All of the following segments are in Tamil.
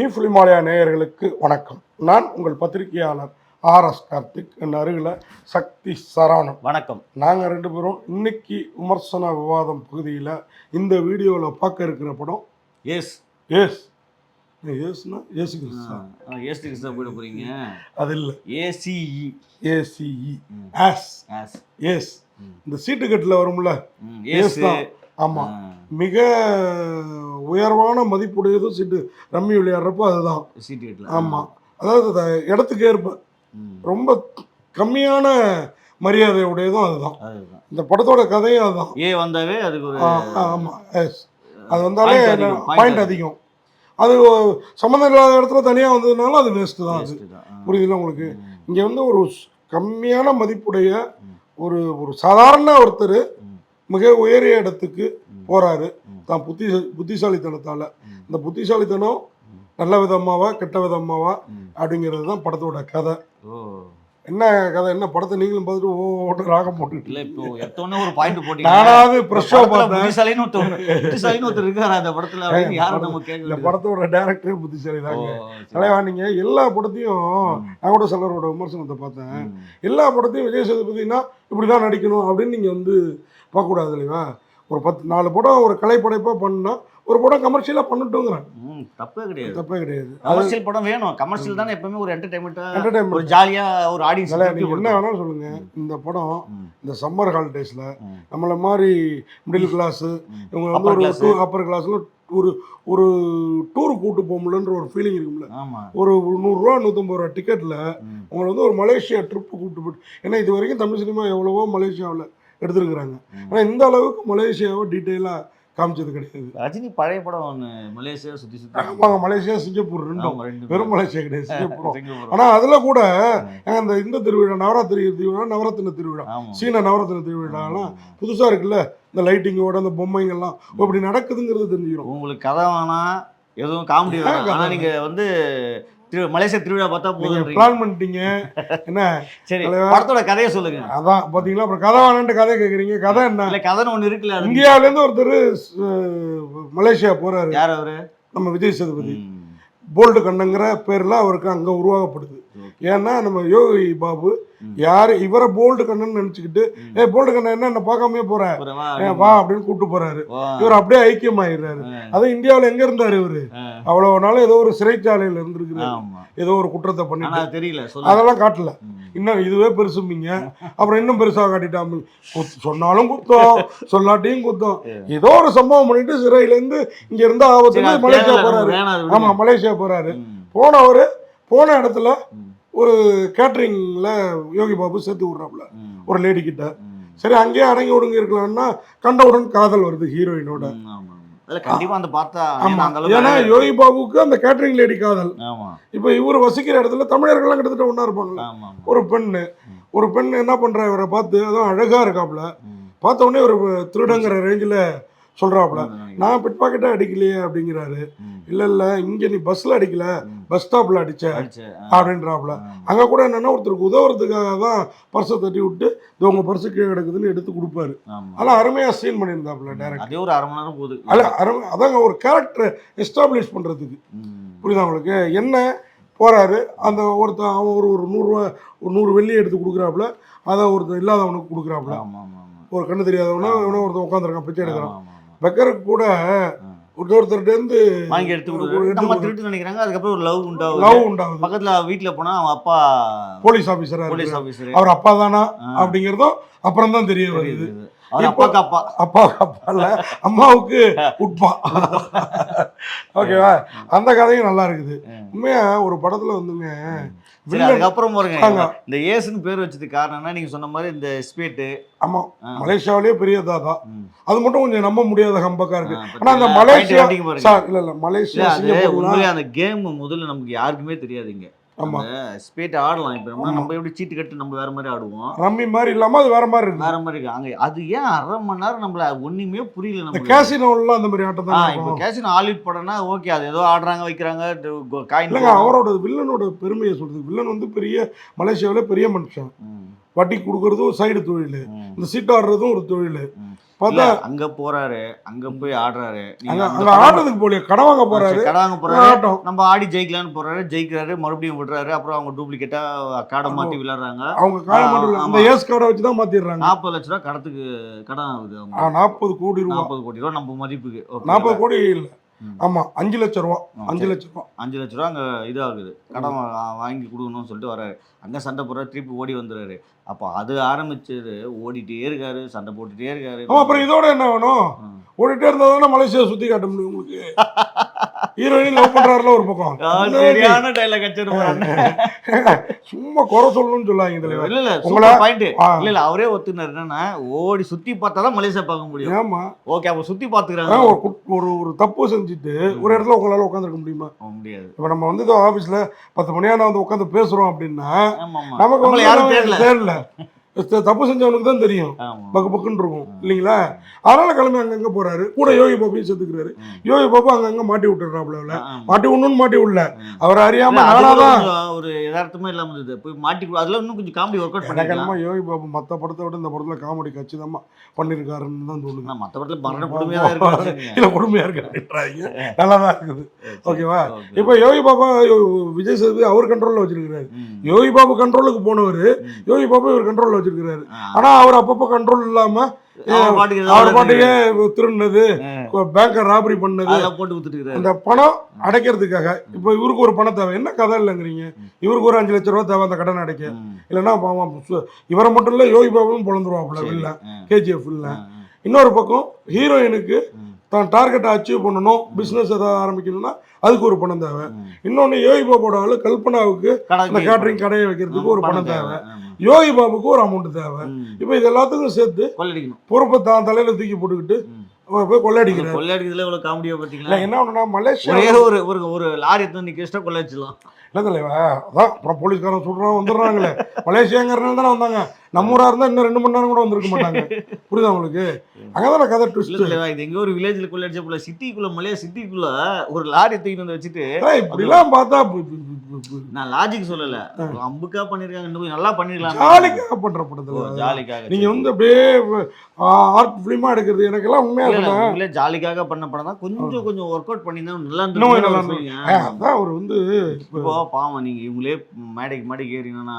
டி ஃபிலிமாலயா நேயர்களுக்கு வணக்கம். நான் உங்கள் பத்திரிகையாளர் ஆர் எஸ் கார்த்திக். என் அருகில் சக்தி சரவணன். வணக்கம். நாங்கள் ரெண்டு பேரும் இன்னைக்கு விமர்சன விவாதம் பகுதியில் இந்த வீடியோவில் பார்க்க இருக்கிற படம் எஸ் ஏஸ். ஏசுனா ஏசு கிறிஸ்தா? ஏஸ் கிறிஸ்தா போயிட போறீங்க. அது இல்லை. A C E. A C E. Ace. Ace. ம். இந்த சீட்டுக்கட்டில் வரும்ல? ஏஸ் ஏஸ் தான். ஆமாம் மிக உயர்வான மதிப்புடையதும் சீட்டு ரம்மி விளையாடுறப்போ அதுதான். சீட்டு ஆமாம் அதாவது இடத்துக்கு ஏற்ப. ரொம்ப கம்மியான மரியாதை உடையதும் அதுதான். இந்த படத்தோட கதையும் அதுதான். ஏ வந்தாவே அதுக்கு ஆமாம் எஸ் அது வந்தாலே பாயிண்ட் அதிகம் அது சம்மந்தம் இல்லாத இடத்துல தனியாக வந்ததுனால அது வேஸ்ட்டு தான் அது. புரியுதுல உங்களுக்கு. இங்கே வந்து ஒரு கம்மியான மதிப்புடைய. ஒரு ஒரு சாதாரண ஒருத்தர். மிக உயரிய இடத்துக்கு ம். தான் புத்தி புத்திசாலித்தனத்தால. இந்த புத்திசாலித்தனம். நல்ல விதமாவா கெட்ட விதமாவா. அப்படிங்கிறது தான் படத்தோட கதை என்ன கதை என்ன படத்தை நீங்களும் பார்த்துட்டு ஓ ஓட்டு ராகம் போட்டுட்டு இல்ல இப்போ எத்தோன்னே ஒரு பாயிண்ட் போட்டீங்க? நானாவது படத்துல பார்த்தேன். புத்திசாலின்னு ஒருத்தர் புத்திசாலின்னு ஒருத்தர் இருக்காரு அந்த படத்துல? யாரும் நம்ம இந்த கேட்க படத்தோட டேரக்டரே புத்திசாலி தாங்க. தலைவா நீங்க எல்லா படத்தையும். நான் கூட சிலரோட விமர்சனத்தை பார்த்தேன். எல்லா படத்தையும் விஜய் சேதுபதினா இப்படி தான் நடிக்கணும் அப்படின்னு நீங்கள் வந்து பார்க்கக்கூடாது இல்லையா? ஒரு பத்து நாலு படம் ஒரு கலைப்படைப்பாக பண்ணா ஒரு படம் கமர்ஷியலாக பண்ணட்டுங்கிறேன் தப்பே கிடையாது தப்பே கிடையாது கமர்ஷியல் படம் வேணும் கமர்ஷியல் தானே எப்பவுமே ஒரு என்டர்டைன்மெண்டா ஒரு என்டர்டைன்மெண்ட் ஜாலியா ஒரு ஆடியன்ஸ் என்ன வேணாலும் சொல்லுங்க இந்த படம். இந்த சம்மர் ஹாலிடேஸில். நம்மளை மாதிரி மிடில் கிளாஸு. இவங்க வந்து ஒரு. டூ அப்பர் கிளாஸில் ஒரு ஒரு டூர் கூட்டு போக முடியலன்ற ஒரு ஃபீலிங் இருக்கும்ல ஒரு நூறுரூவா நூற்றம்பது ரூபா டிக்கெட்டில். உங்களை வந்து ஒரு மலேசியா ட்ரிப்பு கூப்பிட்டு போயிட்டு ஏன்னா இது வரைக்கும் தமிழ் சினிமா எவ்வளவோ மலேசியாவில் எடுத்துருக்குறாங்க. ஆனால் இந்த அளவுக்கு மலேசியாவை டீட்டெயிலாக காமிச்சது கிடையாது. ரஜினி பழைய படம் ஒன்று மலேசியா சுத்தி சுத்தி. ஆமாங்க மலேசியா சிங்கப்பூர் ரெண்டும். வெறும் மலேசியா கிடையாது சிங்கப்பூர். ஆனால் அதில் கூட ஏங்க இந்த திருவிழா நவராத்திரி திருவிழா நவரத்தின திருவிழா. சீன நவரத்தின திருவிழாலாம் புதுசாக இருக்குல்ல இந்த லைட்டிங்கோட அந்த பொம்மைங்கள்லாம். ஓ, இப்படி நடக்குதுங்கிறது தெரிஞ்சுக்கிறோம். உங்களுக்கு கதை வேணாம் எதுவும் காமெடி வேணாம். கதை ஆனா நீங்க வந்து திரு மலேசியா திருவிழா பார்த்தா போதும் பிளான் பண்ணிட்டீங்க. என்ன? சரி. படத்தோட கதையை சொல்லுங்க. அதான் பார்த்தீங்களா அப்புறம் கதை வேணான்ட்டு கதை கேட்குறீங்க கதை என்ன? இல்ல கதைன்னு ஒண்ணு இருக்குல்ல இந்தியாவிலேருந்து ஒருத்தர் மலேசியா போறாரு. யார் அவரு? நம்ம விஜய் சேதுபதி. போல்டு கண்ணங்கிற பேர்ல அவருக்கு அங்க உருவாகப்படுது. ஏன்னா நம்ம யோகி பாபு. யாரு இவரை போல்டு கண்ணன் நினைச்சுக்கிட்டு. ஏ போல்டு கண்ணன் என்ன என்ன பார்க்காம போற? வா, அப்படின்னு. கூப்பிட்டு போறாரு. இவர் அப்படியே ஐக்கியமாயிடுறாரு. ஆ, அது இந்தியாவில் எங்க இருந்தாரு இவரு? அவ்வளவு நாள் ஏதோ ஒரு சிறைச்சாலையில இருந்திருக்கிறாரு. ஆமா. ஏதோ ஒரு குற்றத்தை அது தெரியல அதெல்லாம் காட்டல. இன்னும் இதுவே பெருசும்பிங்க. அப்புறம் இன்னும் பெருசா காட்டிட்டாம குத்- சொன்னாலும் குத்தம் சொல்லாட்டியும் குத்தம். ஏதோ ஒரு சம்பவம் பண்ணிட்டு சிறையில இருந்து இங்க இருந்த ஆபத்துல மலேசியா போறாரு. ஆமா. மலேசியா போறாரு. போனவர் போன இடத்துல. ஒரு கேட்டரிங்ல யோகி பாபு சேர்த்து விடுறாப்புல. ஒரு லேடி கிட்ட. சரி அங்கேயே அடங்கி ஒடுங்கி இருக்கலாம்னா கண்டவுடன் காதல் வருது ஹீரோயினோட ஏன்னா யோகி பாபுக்கு அந்த கேட்டரிங் லேடி காதல் இப்போ இவர் வசிக்கிற இடத்துல தமிழர்கள்லாம் கிட்டத்தட்ட ஒன்றா ஆமா. ஒரு பெண்ணு. ஒரு பெண் என்ன பண்றா இவரை பார்த்து அதுவும் அழகா இருக்காப்புல. பார்த்த உடனே ஒரு திருடங்கிற ரேஞ்சில் சொல்றாப்புல ம். நான் பிட் பாக்கெட்டா அடிக்கலையே அப்படிங்கிறாரு. இல்ல இல்ல இங்க நீ பஸ்ல அடிக்கல. பஸ் ஸ்டாப்ல அடிச்ச அடிச்ச, ஆ. அப்படின்றாப்புல. அங்க கூட என்னன்னா ஒருத்தருக்கு உதவுறதுக்காக தான் பர்ஸை தட்டி விட்டு இது உங்க பர்ஸு கீழே கிடக்குதுன்னு எடுத்து கொடுப்பாரு. ஆமா. அதெல்லாம் அருமையா சீன் பண்ணியிருந்தாப்புல டேரக்ட் அதே ஒரு அரை மணி நேரம் போகுது. அல்ல அருமை அதாங்க ஒரு கேரக்டர் எஸ்டாப்ளிஷ் பண்றதுக்கு. ம். புரியுதா உங்களுக்கு? என்ன போறாரு அந்த ஒருத்தன் அவன் ஒரு ஒரு நூறுரூவா ஒரு நூறு வெள்ளி எடுத்து கொடுக்குறாப்புல அதை ஒருத்தன் இல்லாதவனுக்கு கொடுக்குறாப்புல. ஒரு கண்ணு தெரியாதவனா இவனோ ஒருத்தன் உட்காந்துருக்கான் பிச்சை எடுக்கிறான். பெக்கருக்கு கூட இருந்து வாங்கி எடுத்து நம்ம திருட்டு நினைக்கிறாங்க. அதுக்கப்புறம் ஒரு லவ் உண்டாகுது. லவ் உண்டாகுது. பக்கத்துல வீட்டுல போனா அவன் அப்பா போலீஸ் ஆபீசரா போலீஸ் ஆபீசர். அவர் அப்பா தானா அப்படிங்கிறதும் அப்புறம் தான் தெரிய வருது. அப்பா. அப்பா அப்பா இல்ல. அம்மாவுக்கு உட்பா. ஓகேவா? அந்த கதையும் நல்லா இருக்குது. உண்மையா ஒரு படத்துல வந்துங்க அதுக்கப்புறம் பாருங்க. இந்த ஏசுன்னு பேர் வச்சதுக்கு காரணம்னா நீங்க சொன்ன மாதிரி இந்த ஸ்பேட்டு ஆமா. மலேசியாவிலேயே பெரிய தாதா அது மட்டும் கொஞ்சம் நம்ப முடியாத ஹம்பக்கா இருக்கு. ஆனா அந்த? மலேசியா இல்ல இல்ல. மலேசியா அந்த கேம் முதல்ல நமக்கு யாருக்குமே தெரியாதுங்க அந்த ஸ்பேட் ஆடலாம். இப்ப நம்ம. நம்ம எப்படி சீட்டு கட்டு நம்ம வேற மாதிரி ஆடுவோம். ரம்மி மாதிரி இல்லாம அது வேற மாதிரி இருக்கு. வேற மாதிரி இருக்கு. அங்க அது ஏன் அரை மணி நேரம் நம்மள ஒண்ணுமே புரியல நமக்கு கேசினோலாம் அந்த மாதிரி ஆட்டம் தான் இப்போ கேசின் ஹாலிவுட் படம்னா ஓகே அது ஏதோ ஆடுறாங்க வைக்கிறாங்க காயின் அவரோட வில்லனோட பெருமையை சொல்றது. வில்லன் வந்து பெரிய மலேசியாவில் பெரிய மனுஷன். வட்டி கொடுக்கறதும் சைடு தொழில். இந்த சீட் ஆடுறதும் ஒரு தொழில். பார்த்தா அங்க போறாரு அங்க போய் ஆடுறாரு. அங்க ஆடுறதுக்கு போலியா கடன் வாங்க போறாரு கடை வாங்க போறாரு. நம்ம ஆடி ஜெயிக்கலாம்னு போறாரு ஜெயிக்கிறாரு மறுபடியும் விடுறாரு. அப்புறம் அவங்க டூப்ளிகேட்டா காடை மாத்தி விளையாடுறாங்க. அவங்க மட்டும் இல்ல, அந்த. ஏஸ் கார்டை வச்சு தான் மாத்திடுறாங்க. நாற்பது லட்ச ரூபா கடத்துக்கு கடன் ஆகுது அவங்க. நாற்பது கோடி ரூபா. நாற்பது கோடி ரூபா நம்ம மதிப்புக்கு. நாற்பது கோடி இல்ல. ஆமா அஞ்சு லட்சம் ரூபா அஞ்சு சரி. லட்சம் ரூபா. அஞ்சு லட்ச ரூபா அங்க இதாகுது. கடன் வாங்கி கொடுக்கணும்னு சொல்லிட்டு வராரு அங்க சண்டை போடுறாரு திருப்பி ஓடி வந்துறாரு அப்போ அது ஆரம்பிச்சது ஓடிட்டே இருக்காரு சண்டை போட்டுட்டே இருக்காரு. அப்புறம் இதோட என்ன வேணும். ஓடிட்டே இருந்தா தானே மலேசியா சுத்தி காட்ட முடியும் உங்களுக்கு? ஹீரோயின் லவ் பண்றாருல ஒரு பக்கம். சரியான டைலாக் வச்சிருப்பாரு. சும்மா குறை சொல்லணும்னு சொல்லாங்க தலைவர். இல்ல இல்ல உங்களை- பாயிண்ட். இல்ல இல்ல அவரே ஒத்துனாரு. என்னன்னா ஓடி சுத்தி பார்த்தா தான் மலேசியா பார்க்க முடியும். ஏமா ஓகே அப்ப சுத்தி பாத்துக்கிறாங்க ஒரு ஒரு தப்பு செஞ்சுட்டு ஒரு இடத்துல உங்களால உட்காந்துருக்க முடியுமா? முடியாது. இப்போ நம்ம வந்து இதோ ஆஃபீஸில் பத்து மணியான வந்து உட்காந்து பேசுகிறோம் அப்படின்னா ஆமா ஆமா நமக்கு யாரும் தேடல. தப்பு செஞ்சவனுக்கு தான் தெரியும். பக்கு பக்குன்னு இருக்கும். இல்லைங்களா? அதனால கிளம்பி அங்கங்க போறாரு. கூட யோகி பாபையும் சேர்த்துக்கிறாரு. ம். யோகி பாபு அங்கங்க மாட்டி ஆமா. மாட்டி விடணும்னு மாட்டி விடல. அவர் அறியாம நானாதான் ஒரு யதார்த்தமா இல்லாம இருந்தது. போய் மாட்டி அதெல்லாம் இன்னும் கொஞ்சம் காமெடி ஒர்க் அவுட் பண்ணிக்கலாம். யோகி பாபு மற்ற படத்தை விட இந்த படத்துல காமெடி கச்சிதமா பண்ணியிருக்காருன்னு தான் தோணுது. மத்த படத்துல மரண கொடுமையா தான் இருக்கு இல்ல கொடுமையா இருக்கு அப்படின்றாங்க நல்லா தான் இருக்குது. ஓகேவா. இப்போ யோகி பாபா விஜய் சேதுபதி அவர் கண்ட்ரோல்ல வச்சிருக்கிறாரு. யோகி பாபு கண்ட்ரோலுக்கு போனவர். யோகி பாபு இவர் கண்ட்ரோல்ல வச்சிருக்கிறாரு. ஆனா அவர் அப்பப்போ கண்ட்ரோல் இல்லாம அவர் பாட்டுக்கு திருடினது. பேங்கை ராபரி பண்ணது அந்த பணம் அடைக்கிறதுக்காக இப்போ இவருக்கு ஒரு பணம் தேவை என்ன கதை இல்லைங்கிறீங்க இவருக்கு ஒரு அஞ்சு லட்ச ரூபா தேவை அந்த கடன் அடைக்க. இல்லைன்னா இவரை மட்டும் இல்லை யோகி பாபுவும் பொழந்துருவாப்புல சரி. இல்ல. கேஜிஎஃப் இல்ல இன்னொரு பக்கம் ஹீரோயினுக்கு. தான் டார்கெட்டை அச்சீவ் பண்ணணும் பிஸ்னஸ் ஏதாவது ஆரம்பிக்கணும்னா அதுக்கு ஒரு பணம் தேவை. இன்னொன்று யோகி பாபோட ஆளு கல்பனாவுக்கு அந்த கேட்டரிங் கடையை வைக்கிறதுக்கு ஒரு பணம் தேவை. யோகி பாபுக்கு ஒரு அமௌண்ட் தேவை. இப்போ இது எல்லாத்துக்கும் சேர்த்து கொள்ளடிக்கணும். பொறுப்பை தான் தலையில தூக்கி போட்டுக்கிட்டு போய் கொள்ளையடிக்கிறார் கொள்ளடிக்கிறதுல இவ்வளவு காமெடியா இல்லை பாத்தீங்களா என்ன ஒண்ணுன்னா மலேசியா ஒரே ஒரு ஒரு லாரி எடுத்து நிக்க வச்சுட்டா கொள்ளடிச்சிடலாம். இல்லை தலைவா? அதான் அப்புறம் போலீஸ்காரன் சொல்கிறான் வந்துடுறாங்களே. மலேசியாங்கிறனால தானே வந்தாங்க. நம்ம ஊராக இருந்தால் இன்னும் ரெண்டு மணி நேரம் கூட வந்திருக்க மாட்டாங்க. புரியுதா உங்களுக்கு? அங்கே தானே கதை ட்விஸ்ட் தலைவா, இது எங்க ஒரு வில்லேஜ்ல கொள்ளடிச்ச போல சிட்டிக்குள்ள மலையா சிட்டிக்குள்ள ஒரு லாரி தூக்கிட்டு வந்து வச்சுட்டு இப்படிலாம் பார்த்தா நான் லாஜிக் சொல்லல. அம்புக்கா பண்ணிருக்காங்க இன்னும் நல்லா பண்ணிருக்கலாம் ஜாலிக்காக பண்ணுற படத்தில் ஜாலிக்காக நீங்கள் வந்து அப்படியே ஆர்ட் ஃபிலிமாக எடுக்கிறது எனக்கெல்லாம் உண்மையாக இல்ல, ஜாலிக்காக பண்ண படம் தான். கொஞ்சம் கொஞ்சம் ஒர்க் அவுட் பண்ணி தான் நல்லா. ஆ, அதான் அவர் வந்து இப்போ பாவம் நீங்க இவங்களே மேடைக்கு மேடைக்கு ஏறினா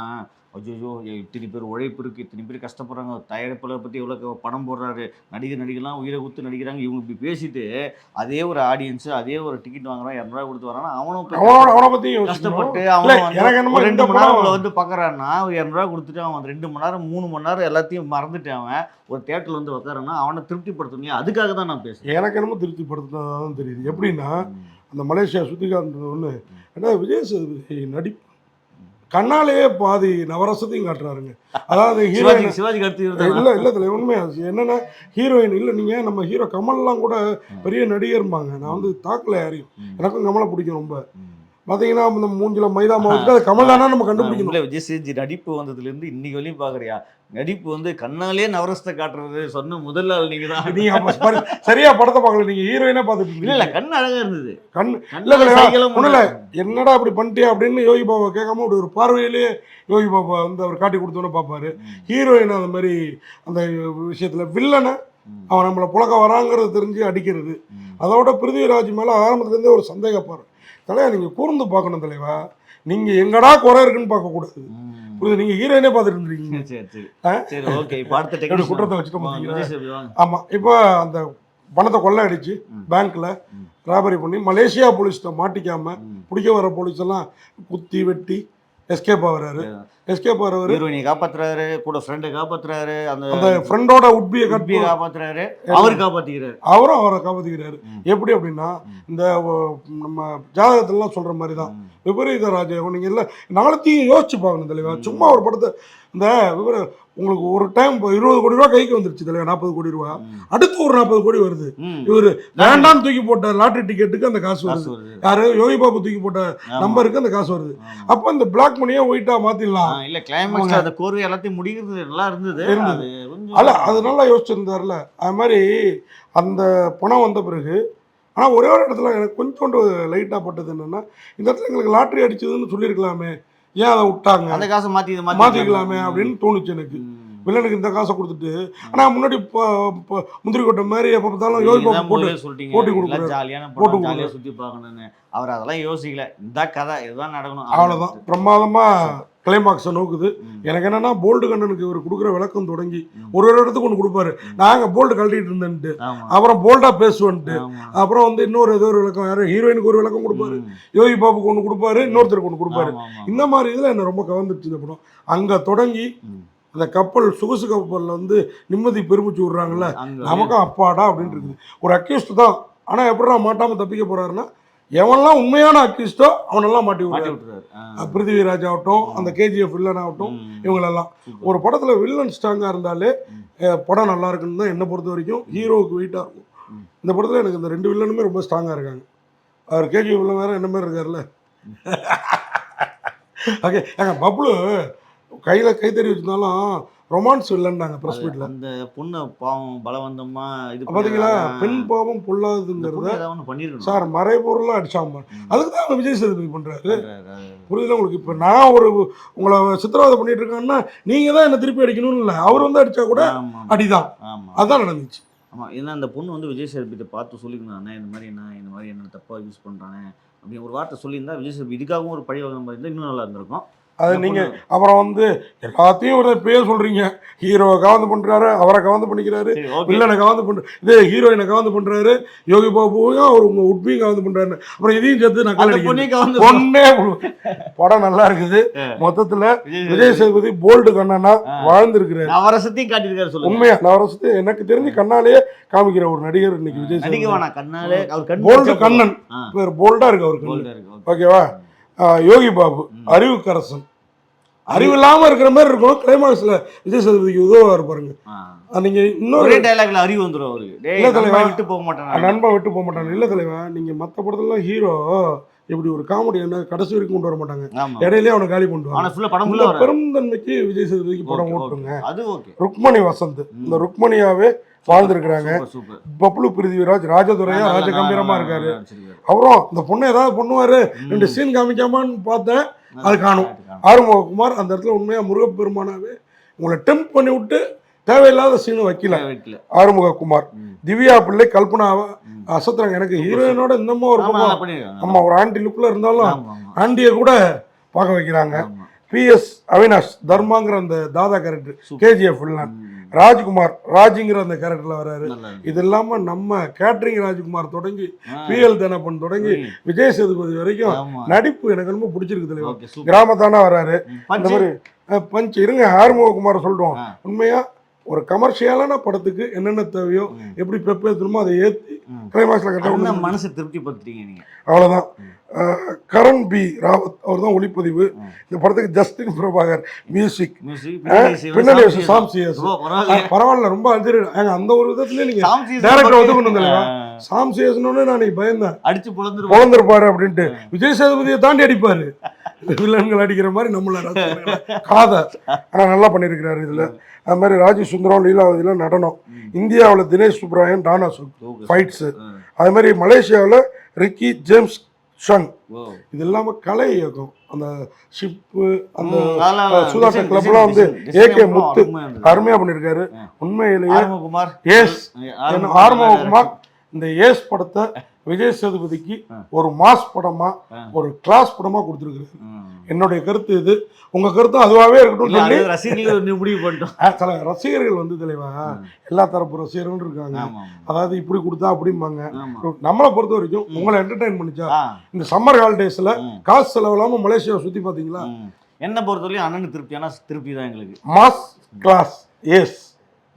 ஐயோ இத்தனை பேர் உழைப்பு இருக்கு இத்தனை பேர் கஷ்டப்படுறாங்க தயாரிப்பாளரை பத்தி எவ்வளவு படம் போடுறாரு நடிகர் நடிகர்லாம் உயிரை குத்து நடிக்கிறாங்க இவங்க இப்படி பேசிட்டு அதே ஒரு ஆடியன்ஸ் அதே ஒரு டிக்கெட் வாங்குறான் இரநூறுவா கொடுத்து வரானா அவனும் யோசிக்கணும். கஷ்டப்பட்டு அவன் ரெண்டு மணி நேரம். உங்களை வந்து பார்க்கறான்னா ஒரு இரநூறுவா கொடுத்துட்டு அவன் ரெண்டு மணி நேரம் மூணு மணி நேரம் எல்லாத்தையும் மறந்துட்டு அவன் ஒரு தேட்டர்ல வந்து உட்காரானா அவனை திருப்திப்படுத்தணும். அதுக்காக தான் நான் பேசுறேன். எனக்கு என்னமோ திருப்தி படுத்தினதான் தெரியுது. எப்படின்னா அந்த மலேசியா சுத்தி காட்டுறது ஒன்று ஏன்னா விஜய் சேதுபதி நடிப்பு கண்ணாலேயே பாதி நவரசத்தையும் காட்டுறாருங்க அதாவது சிவாஜி ஹீரோயின் இவர்தானா? இல்லை இல்லை தலை உண்மையா என்னன்னா ஹீரோயின் இல்லை நீங்கள் நம்ம ஹீரோ கமல்லாம் கூட பெரிய நடிகர்பாங்க நான் வந்து தாக்கல யாரையும். எனக்கும் கமலை பிடிக்கும் ரொம்ப. பார்த்தீங்கன்னா இந்த மூஞ்சில மைதா மாவுக்கு அது கமல் தானே நம்ம கண்டுபிடிக்கணும் விஜய் சேதுபதி நடிப்பு வந்ததுல இருந்து இன்னைக்கு வரையும் பாக்குறியா நடிப்பு வந்து கண்ணாலே நவரசத்தை காட்டுறது சொன்ன முதல் ஆள் நீங்க தான் நீங்க அப்ப பாரு- சரியா படத்தை பார்க்கல நீங்க ஹீரோயினே பார்த்துட்டு இல்ல இல்ல கண் அழகா இருந்தது கண் இல்ல, இல்ல. பண்ணாரு. என்னடா அப்படி பண்ணிட்டியா அப்படின்னு யோகி பாபா கேட்காம அப்படி ஒரு பார்வையிலேயே யோகி பாபா வந்து அவர் காட்டி கொடுத்தோன்னு பார்ப்பாரு. ஹீரோயின் அந்த மாதிரி அந்த விஷயத்துல வில்லனை. அவன் நம்மளை புழக்க வராங்கிறது தெரிஞ்சு அடிக்கிறது. அதோட பிருத்திவிராஜ் மேல ஆரம்பத்துல இருந்தே ஒரு சந்தேகப்பாரு தலையா நீங்க கூர்ந்து பார்க்கணும் தலைவா நீங்க எங்கடா குறை இருக்குன்னு பார்க்க கூடாது ம். புரியுது நீங்க ஹீரோயினே பார்த்துட்டு டெக்னிக் குற்றத்தை வச்சுட்டு பார்த்தீங்களா? விஜய் சேதுபதி வாங்க ஆமா இப்போ அந்த பணத்தை கொள்ளை அடிச்சு. பேங்க்ல ம். ராபரி பண்ணி மலேசியா போலீஸ்கிட்ட மாட்டிக்காம ம். பிடிக்க வர போலீஸ் எல்லாம் குத்தி வெட்டி எஸ்கேப் ஆகுறாரு. எஸ்கேப் ஆகிறவர். ஹீரோயினை காப்பாத்துறாரு கூட ஃப்ரெண்டை காப்பாத்துறாரு அந்த ஃப்ரெண்டோட உட்பியை கட் குப்பியை காப்பாத்துறாரு. அவர் காப்பாத்திக்கிறாரு. அவரும் அவரை காப்பாத்திக்கிறாரு. ம். எப்படி அப்படின்னா ம். இந்த நம்ம ஜாதகத்துலலாம் சொல்ற மாதிரி தான் ம். விபரீத ராஜயோகம். நீங்க எல்லாம் நாளத்தையும் யோசிச்சு பார்க்கணும் தலைவா. சும்மா ஒரு படத்தை இந்த உங்களுக்கு ஒரு டைம் இருபது கோடி ரூபா கைக்கு வந்துருச்சு தலைவா நாற்பது கோடி ரூபா. அடுத்து ஒரு நாற்பது கோடி வருது. இவரு வேண்டாம் தூக்கி போட்ட லாட்டரி டிக்கெட்டுக்கு அந்த காசு வருது யாரு யோகி பாபு தூக்கி போட்ட. நம்பருக்கு அந்த காசு வருது. அப்ப இந்த பிளாக் மணியை ஒயிட்டா மாத்திடலாம் இல்ல கிளைமேக்ஸ்ல அந்த கோர்வை எல்லாத்தையும் முடிக்கிறது நல்லா இருந்தது இருந்தது. அல்ல அது நல்லா யோசிச்சிருந்தார்ல அது மாதிரி அந்த பணம் வந்த பிறகு ஆனால் ஒரே ஒரு இடத்துல எனக்கு கொஞ்சோண்டு லைட்டாக பட்டது என்னன்னா இந்த இடத்துல எங்களுக்கு லாட்ரி அடிச்சதுன்னு சொல்லியிருக்கலாமே ஏன் அதை விட்டாங்க? அந்த காசை மாத்தி மாற்றிக்கலாமே அப்படின்னு தோணுச்சு எனக்கு. வில்லனுக்கு இந்த காசை கொடுத்துட்டு ஆனா முன்னாடி முந்திரி கொட்டை மாதிரி எப்ப பார்த்தாலும் யோகி நீங்க பாபு தான் போட்டு சொல்லிட்டீங்க. போட்டி கொடுக்குறாரு. ஜாலியான போட்டு படம் ஜாலியா சுத்தி பார்க்கணும்னு. அவர் அதெல்லாம் யோசிக்கல. இந்த கதை இதுதான் நடக்கணும். அவ்வளவுதான். பிரமாதமா கிளைமாக்ஸை நோக்குது. எனக்கு என்னன்னா போல்டு கண்ணனுக்கு இவர் கொடுக்குற விளக்கம் தொடங்கி. ஒரு ஒரு இடத்துக்கு ஒன்று கொடுப்பாரு. நாங்க போல்டு கழட்டிட்டு இருந்தேன்ட்டு. அப்புறம் போல்டா பேசுவேன்ட்டு. அப்புறம் வந்து இன்னொரு ஏதோ ஒரு விளக்கம் யாரும் ஹீரோயினுக்கு ஒரு விளக்கம் கொடுப்பாரு. யோகி பாபுக்கு ஒன்று கொடுப்பாரு இன்னொருத்தருக்கு ஒன்று கொடுப்பாரு. இந்த மாதிரி இதில் என்ன ரொம்ப கவர்ந்துச்சு இந்த படம். அங்கே தொடங்கி. அந்த கப்பல் சொகுசு கப்பலில் வந்து நிம்மதி பெருமிச்சு விட்றாங்கல்ல? நமக்கும் அப்பாடா அப்படின்னு இருக்குது. ஒரு அக்யூஸ்ட் தான். ஆனால் எப்படிடா மாட்டாமல் தப்பிக்க போறாருன்னா எவன்லாம் உண்மையான அக்யூஸ்டோ அவனெல்லாம் மாட்டி விட்டுறாரு. பிருத்திவிராஜ் ஆகட்டும் அந்த கேஜிஎஃப் வில்லன் ஆகட்டும். இவங்களெல்லாம். ஒரு படத்தில் வில்லன் ஸ்ட்ராங்காக இருந்தாலே படம் நல்லா இருக்குன்னு தான் என்னை பொறுத்த வரைக்கும் ஹீரோவுக்கு வெயிட்டாக இருக்கும். இந்த படத்தில் எனக்கு இந்த ரெண்டு வில்லனுமே ரொம்ப ஸ்ட்ராங்காக இருக்காங்க. அவர் கேஜிஎஃப் வில்லன் வேறு என்ன மாதிரி இருக்கார்ல ஓகே ஏங்க பப்ளு கையில் கைத்தறி வச்சிருந்தாலும் ரொமான்ஸ் வில்லன்னாங்க ப்ரெஸ் மீட்டில் அந்த பொண்ணை பாவம் பலவந்தமா இது பார்த்தீங்களா. பெண் பாவம் பொல்லாதுங்கிறத பொண்ணு ஏதாவது ஒண்ணு பண்ணிருக்கணும். சார் மறைபொருளாக அடிச்சாம. அதுக்கு தான் விஜய் சேதுபதி பண்ணுறாரு பண்றாரு. புரியுதுல உங்களுக்கு இப்போ நான் ஒரு உங்களை சித்திரவதை பண்ணிட்டு இருக்கேன்னா நீங்கள் தான் என்ன திருப்பி அடிக்கணும்னு இல்லை அவர் வந்து அடிச்சா கூட அடிதான். அதான் நடந்துச்சு ஆமா ஏன்னா அந்த பொண்ணு வந்து விஜய் சேதுபதிட்ட பார்த்து சொல்லிக்கணும் அண்ணா இந்த மாதிரி என்ன இந்த மாதிரி என்ன தப்பா யூஸ் பண்றானே அப்படின்னு ஒரு வார்த்தை சொல்லியிருந்தா விஜய் சேதுபதி இதுக்காகவும் ஒரு பழி வாங்க மாதிரி இருந்தா இன்னும் நல்லா இருந்திருக்கும் அது நீங்கள் அப்புறம் வந்து எல்லாத்தையும் ஒரு பேர் சொல்கிறீங்க ஹீரோவை கவர்ந்து பண்ணுறாரு அவரை கவர்ந்து பண்ணிக்கிறாரு. வில்லனை கவர்ந்து பண்ணு இது ஹீரோயினை கவர்ந்து பண்ணுறாரு யோகி பாபுவையும் அவர் உங்கள் உட்பியும் கவர்ந்து பண்ணுறாரு அப்புறம் இதையும் சேர்த்து நான் கவர்ந்து ஒன்னே படம் நல்லா இருக்குது. மொத்தத்தில் விஜய் சேதுபதி. போல்டு கண்ணனா. வாழ்ந்திருக்கிறாரு. நவரசத்தையும் காட்டியிருக்காரு சொல்லுங்க. உண்மையா நவரசத்து எனக்கு தெரிஞ்சு கண்ணாலேயே காமிக்கிற ஒரு நடிகர் இன்னைக்கு விஜய் சேதுபதி கண்ணாலே அவர் போல்டு. கண்ணன். பேர் போல்டா இருக்கு அவர் okay. ஓகேவா? யோகி பாபு. அறிவுக்கரசன். அறிவு இல்லாம இருக்கிற மாதிரி இருக்கும் கிளைமாக்ஸ்ல விஜய் சேதுபதிக்கு உதவா இருப்பாருங்க. அது நீங்க இன்னொரு டைலாக்ல அறிவு வந்துரும் அவருக்கு. இல்ல தலைவா. நண்பனை விட்டு போக மாட்டேன்? நண்பன் விட்டு போக மாட்டாங்க இல்ல தலைவா நீங்க மத்த படத்துலலாம் ஹீரோ இப்படி ஒரு காமெடி என்ன கடைசி வரைக்கும் கொண்டு வர மாட்டாங்க. ஆமா. இடையிலேயே அவனை காலி பண்ணுவாங்க பெருந்தன்மைக்கு விஜய் சேதுபதிக்கு படம் ஓட்டுங்க. அது ஓகே. ருக்மணி வசந்த். இந்த ருக்மணியாவே வாழ்ந்திருக்கிறாங்க பப்ளு பிருத்திவிராஜ் ராஜதுரையா ராஜ கம்பீரமா இருக்காரு. அப்புறம் இந்த பொண்ணு ஏதாவது பண்ணுவாரு. ரெண்டு சீன் காமிக்காமான்னு பார்த்தேன் அது காணும். ஆறுமுககுமார் அந்த இடத்துல உண்மையா முருகப்பெருமானாவே உங்களை டெம்ப் பண்ணி விட்டு தேவையில்லாத சீனும் வைக்கல. ஆறுமுககுமார். திவ்யா பிள்ளை கல்பனாவை. அசத்துறாங்க எனக்கு ஹீரோயினோட இன்னமும் ஒரு ஆமா, ஒரு ஆண்டி லுக்ல இருந்தாலும். ஆண்டியை கூட பார்க்க வைக்கிறாங்க ஆமா. பிஎஸ் அவினாஷ் தர்மாங்கிற அந்த தாதா கேரக்டர். கேஜிஎஃப் வில்லன் ம். ராஜ்குமார் ராஜுங்கிற அந்த கேரக்டர்ல வராரு. இது இல்லாம நம்ம கேட்ரிங் ராஜ்குமார் தொடங்கி ஆ. பிஎல் தனப்பன் தொடங்கி. விஜய் சேதுபதி வரைக்கும். நடிப்பு எனக்கு ரொம்ப பிடிச்சிருக்கு தலைவா. கிராமத்தானா வராரு பஞ்சு. மாதிரி பஞ்ச் இருங்க ஆறுமுககுமார் சொல்லிட்டோம் ஆ. உண்மையா ஒரு கமர்ஷியலான படத்துக்கு என்னென்ன தேவையோ. எப்படி பெப்பேற்றணுமோ அதை அண்ணன் கரெக்டாக மனசை திருப்தி படுத்துறீங்க நீங்க அவ்வளோதான் கரண் பி ராவத் அவர் தான் ஒளிப்பதிவு. இந்த படத்துக்கு ஜஸ்டின் பிரபாகர் மியூசிக் பின்னாடி சாம் சிஎஸ். பரவாயில்ல ரொம்ப அஞ்சு அந்த ஒரு விதத்துலயே நீங்க சாம் சிஎஸ் director பத்தி- ஒத்துக்கணும். ஆ. சாம் சிஎஸ்னு நான் பயந்தேன். அடிச்சு பொழந்துருவோம் பொழந்திருப்பாரு அப்படின்ட்டு. விஜய் சேதுபதியை தாண்டி அடிப்பாரு. வில்லன்கள் அடிக்கிற மாதிரி நம்மள காதை. ஆனா நல்லா பண்ணியிருக்கிறாரு இதுல. அது மாதிரி ராஜி சுந்தரம் லீலாவதியில் நடனம். இந்தியாவில் தினேஷ் சுப்ராயன் டானா ஃபைட்ஸு அது மாதிரி மலேசியாவில் ரிக்கி ஜேம்ஸ் ஷங். இது இல்லாம கலை இயக்கம். அந்த ஷிப்பு அந்த சுதாகர் கிளப்லாம் வந்து ஏகே முத்து அருமையா பண்ணியிருக்காரு. உண்மையிலேயே ஆர்மகுமார். ஏஸ். என்ன ஆர்மகுமார் இந்த ஏஸ் படத்தை விஜய் சேதுபதிக்கு. ஒரு மாஸ் படமா. ஒரு கிளாஸ் படமா கொடுத்துருக்காரு என்னுடைய கருத்து இது. உங்க கருத்து அதுவாகவே இருக்கட்டும் சொல்லி ரசிகர்கள் நீ முடிவு பண்ணிட்டோம். சில ரசிகர்கள் வந்து தலைவா. எல்லா தரப்பு ரசிகர்களும் இருக்காங்க. அதாவது இப்படி கொடுத்தா அப்படிம்பாங்க. நம்மளை பொறுத்த வரைக்கும். உங்களை என்டர்டைன் பண்ணிச்சா இந்த சம்மர் ஹாலிடேஸ்ல காசு செலவு இல்லாம மலேசியாவை சுத்தி பாத்தீங்களா. என்ன பொறுத்தவரையும் அண்ணனுக்கு திருப்தியானா திருப்தி தான் எங்களுக்கு. Mass class S